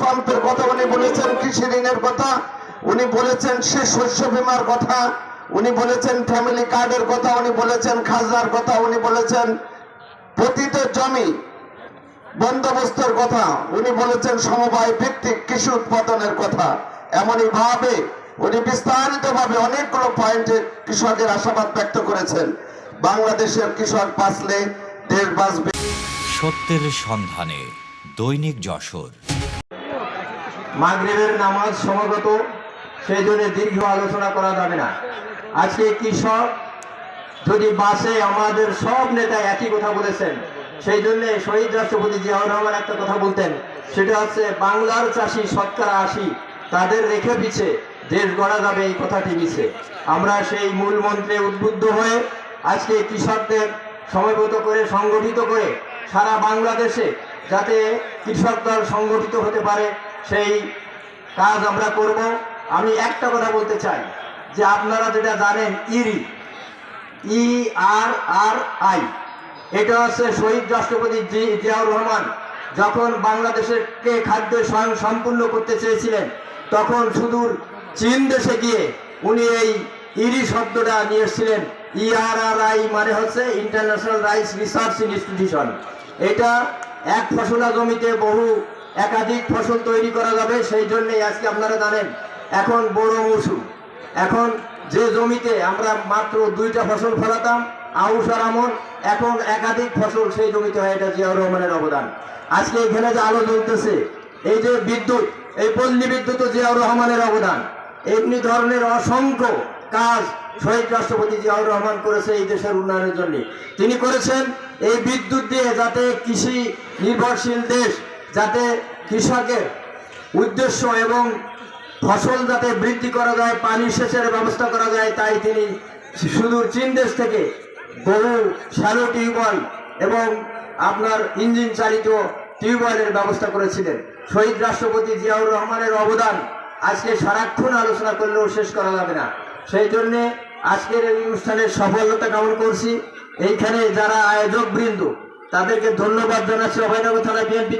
পাম্পের কথা উনি বলেছেন, কৃষি ঋণের কথা। উনি বলেছেন, সে শস্য বিমার কথা। উনি বলেছেন ফ্যামিলি কার্ডের কথা। উনি বলেছেন, খাজনার কথা। উনি বলেছেন, পতিত জমি, বন্দোবস্তের কথা। উনি বলেছেন, সমবায় ভিত্তিক কৃষি উৎপাদনের কথা। এমনই ভাবে উনি বিস্তারিত ভাবে অনেকগুলো পয়েন্টে কৃষকের আশাবাদ ব্যক্ত করেছেন। বাংলাদেশের কৃষক বাঁচলে দেশ বাঁচবে। সত্যের সন্ধানে দৈনিক যশোর। মাগরিবের নামাজ সমাগত, সেই জন্য দীর্ঘ আলোচনা করা যাবে না। আজকে কৃষক যদি বাসে আমাদের সব নেতা একই কথা বলেছেন, সেই জন্য শহীদ রাষ্ট্রপতি জিয়াউর রহমান একটা কথা বলতেন, সেটা হচ্ছে বাংলার চাষি শতকরা আশি, তাদের রেখে পিছে দেশ গড়া যাবে এই কথাটি মিছে। আমরা সেই মূল মন্ত্রে উদ্বুদ্ধ হয়ে আজকে কৃষকদের সমবেত করে, সংগঠিত করে সারা বাংলাদেশে যাতে কৃষক দল সংগঠিত হতে পারে সেই কাজ আমরা করব। আমি একটা কথা বলতে চাই, যে আপনারা যেটা জানেন, ইরি, ই আর আর আই, এটা হচ্ছে শহীদ রাষ্ট্রপতি জি, জিয়াউর রহমান যখন বাংলাদেশেরকে খাদ্য স্বয়ং সম্পূর্ণ করতে চেয়েছিলেন, তখন সুদূর চীন দেশে গিয়ে উনি এই ইরি শব্দটা নিয়ে এসেছিলেন। ইআরআরআই মানে হচ্ছে ইন্টারন্যাশনাল রাইস রিসার্চ ইনস্টিটিউশন এটা এক ফসলা জমিতে বহু একাধিক ফসল তৈরি করা যাবে, সেই জন্যই আজকে আপনারা জানেন, এখন বড় মৌসুম। এখন যে জমিতে আমরা মাত্র দুইটা ফসল ফলাতাম, আউশ আর আমন, এখন একাধিক ফসল সেই জমিতে হয়, এটা জিয়াউর রহমানের অবদান। আজকে এখানে যে আলো জ্বলতেছে, এই যে বিদ্যুৎ, এই পল্লী বিদ্যুৎ জিয়াউর রহমানের অবদান। এমনি ধরনের অসংখ্য কাজ শহীদ রাষ্ট্রপতি জিয়াউর রহমান করেছে এই দেশের উন্নয়নের জন্য। তিনি করেছেন এই বিদ্যুৎ দিয়ে যাতে কৃষি নির্ভরশীল দেশ যাতে কৃষকের উদ্দেশ্য এবং ফসল যাতে বৃদ্ধি করা যায়, পানি সেচের ব্যবস্থা করা যায়, তাই তিনি সুদূর চীন দেশ থেকে বহু শ্যালো টিউবওয়েল এবং আপনার ইঞ্জিন চালিত টিউবওয়েলের ব্যবস্থা করেছিলেন। শহীদ রাষ্ট্রপতি জিয়াউর রহমানের অবদান আজকে সারাক্ষণ আলোচনা করলেও শেষ করা যাবে না। সেই জন্যে আজকের এই অনুষ্ঠানের সফলতা কামনা করছি। এইখানে যারা আয়োজক বৃন্দ তাদেরকে ধন্যবাদ জানাচ্ছি। অভয়নগর থানা বিএনপি